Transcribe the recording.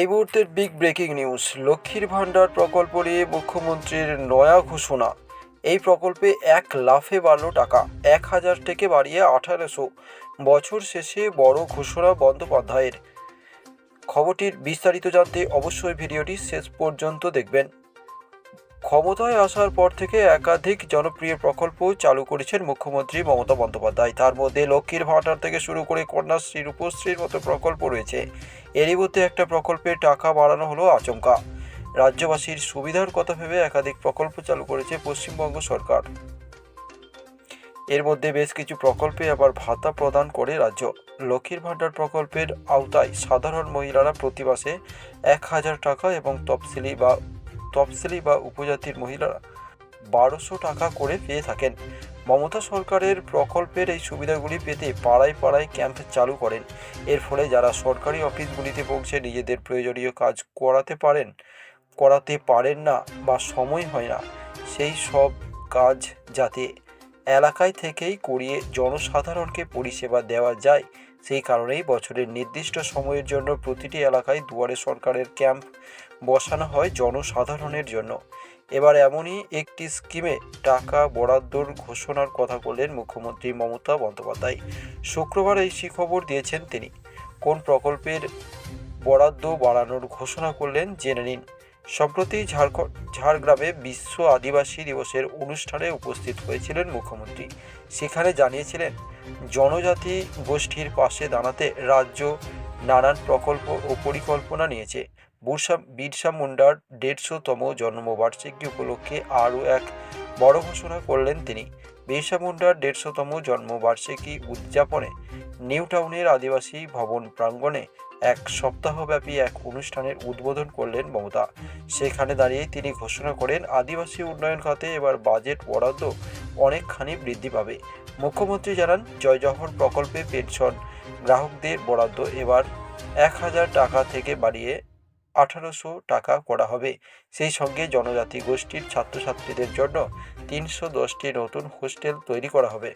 এই মুহূর্তের big breaking news লক্ষ্মীর ভাণ্ডার প্রকল্প নিয়ে মুখ্যমন্ত্রীর নয়া ঘোষণা। এই প্রকল্পে এক লাফে বাড়ল টাকা, এক হাজার থেকে বাড়িয়ে আঠারোশো। বছর শেষে বড় ঘোষণা বন্দ্যোপাধ্যায়ের। খবরটির বিস্তারিত জানতে অবশ্যই ভিডিওটি শেষ পর্যন্ত দেখবেন। ক্ষমতায় আসার পর থেকে একাধিক জনপ্রিয় প্রকল্প চালু করেছেন মুখ্যমন্ত্রী মমতা বন্দ্যোপাধ্যায়। তার মধ্যে লক্ষ্মীর ভাণ্ডার থেকে শুরু করে কন্যাশ্রী, রূপশ্রীর মতো প্রকল্প রয়েছে। এরই মধ্যে একটা প্রকল্পের টাকা বাড়ানো হলো আচমকা। রাজ্যবাসীর সুবিধার কথা ভেবে একাধিক প্রকল্প চালু করেছে পশ্চিমবঙ্গ সরকার। এর মধ্যে বেশ কিছু প্রকল্পে আবার ভাতা প্রদান করে রাজ্য। লক্ষ্মীর ভাণ্ডার প্রকল্পের আওতায় সাধারণ মহিলারা প্রতি মাসে এক হাজার টাকা এবং তফসিলি বা তফসিলি বা উপজাতির মহিলারা বারোশো টাকা করে পেয়ে থাকেন। মমতা সরকারের প্রকল্পের এই সুবিধাগুলি পেতে পাড়ায় পাড়ায় ক্যাম্প চালু করেন। এর ফলে যারা সরকারি অফিসগুলিতে পৌঁছে নিজেদের প্রয়োজনীয় কাজ করাতে পারেন করাতে পারেন না বা সময় হয় না, সেই সব কাজ যাতে এলাকায় থেকেই করিয়ে জনসাধারণকে পরিষেবা দেওয়া যায় সেই কারণেই বছরের নির্দিষ্ট সময়ের জন্য প্রতিটি এলাকায় দুয়ারে সরকারের ক্যাম্প বসানো হয় জনসাধারণের জন্য। এবার এমনই একটি স্কিমে টাকা বরাদ্দর ঘোষণার কথা বললেন মুখ্যমন্ত্রী মমতা বন্দ্যোপাধ্যায়। শুক্রবার এই সুখবর দিয়েছেন তিনি। কোন প্রকল্পের বরাদ্দ বাড়ানোর ঘোষণা করলেন জেনে নিন। সম্প্রতি ঝাড়খণ্ড ঝাড়গ্রামে বিশ্ব আদিবাসী দিবসের অনুষ্ঠানে উপস্থিত হয়েছিলেন মুখ্যমন্ত্রী। সেখানে জানিয়েছিলেন জনজাতি গোষ্ঠীর পাশে দাঁড়াতে রাজ্য নানান প্রকল্প ও পরিকল্পনা নিয়েছে। বুরসা বিরসা মুন্ডার দেড়শোতম জন্মবার্ষিকী উপলক্ষে আরও এক বড় ঘোষণা করলেন তিনি। বিরসা মুন্ডার দেড়শোতম জন্মবার্ষিকী উদযাপনে নিউ টাউনের আদিবাসী ভবন প্রাঙ্গণে এক সপ্তাহব্যাপী এক অনুষ্ঠানের উদ্বোধন করলেন মমতা। সেখানে দাঁড়িয়ে তিনি ঘোষণা করেন, আদিবাসী উন্নয়ন খাতে এবার বাজেট বরাদ্দ অনেকখানি বৃদ্ধি পাবে। মুখ্যমন্ত্রী জানান জয় জহর প্রকল্পে পেনশন, গ্রাহকদের বরাদ্দ এবার এক হাজার টাকা থেকে বাড়িয়ে আঠারোশো টাকা করা হবে। সেই সঙ্গে জনজাতি গোষ্ঠীর ছাত্রছাত্রীদের জন্য তিনশো দশটি নতুন হোস্টেল তৈরি করা হবে।